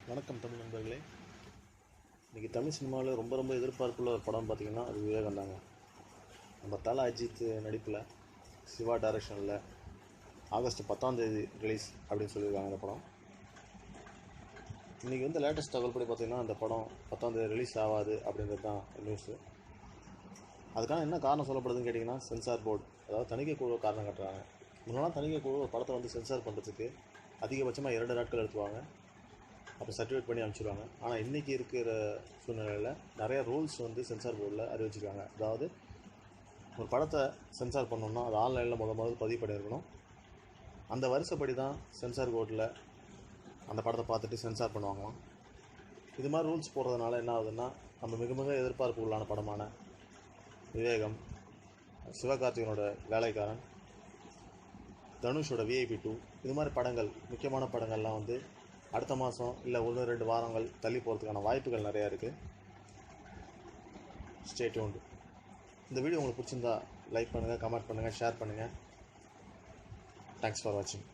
வணக்கம் தமிழ் நண்பர்களே. இன்றைக்கி தமிழ் சினிமாவில் ரொம்ப ரொம்ப எதிர்பார்ப்புள்ள ஒரு படம் பார்த்தீங்கன்னா அது விவேகந்தாங்க நம்ம தல அஜித் நடிப்பில் சிவா டைரக்ஷனில் ஆகஸ்ட் பத்தாம் தேதி ரிலீஸ் அப்படின்னு சொல்லியிருக்காங்க அந்த படம். இன்றைக்கி வந்து லேட்டஸ்ட் தகவல் படி பார்த்தீங்கன்னா அந்த படம் பத்தாம் தேதி ரிலீஸ் ஆகாது அப்படின்றது தான் நியூஸு அதுக்கான என்ன காரணம் சொல்லப்படுதுன்னு கேட்டிங்கன்னா சென்சார் போர்டு அதாவது தணிக்கை குழு காரணம் கட்டுறாங்க. முன்னெல்லாம் தணிக்கை குழு ஒரு படத்தை வந்து சென்சார் பண்ணுறதுக்கு அதிகபட்சமாக இரண்டு நாட்கள் எடுத்துவாங்க. அப்போ சர்டிஃபிகேட் பண்ணி அனுப்பிச்சிடுவாங்க ஆனால் இன்றைக்கி இருக்கிற சூழ்நிலையில் நிறைய ரூல்ஸ் வந்து சென்சார் போர்டில் அறிவிச்சிருக்காங்க. அதாவது ஒரு படத்தை சென்சார் பண்ணோம்னா அது ஆன்லைனில் முத முதல் பதிவு பண்ணியிருக்கணும். அந்த வருஷப்படி தான் சென்சார் போர்டில் அந்த படத்தை பார்த்துட்டு சென்சார் பண்ணுவாங்களாம். இது மாதிரி ரூல்ஸ் போடுறதுனால என்ன ஆகுதுன்னா நம்ம மிக மிக எதிர்பார்ப்பு உள்ளான படமான விவேகம் சிவகார்த்திகனோட வேலைக்காரன் தனுஷோட விஐபி டூ இது மாதிரி படங்கள் முக்கியமான படங்கள்லாம் வந்து அடுத்த மாதம் இல்லை ஒன்று ரெண்டு வாரங்கள் தள்ளி போகிறதுக்கான வாய்ப்புகள் நிறையா இருக்குது ஸ்டேட் உண்டு இந்த வீடியோ உங்களுக்கு பிடிச்சிருந்தா லைக் பண்ணுங்கள் கமெண்ட் பண்ணுங்கள் ஷேர் பண்ணுங்கள் தேங்க்ஸ் ஃபார் வாட்சிங்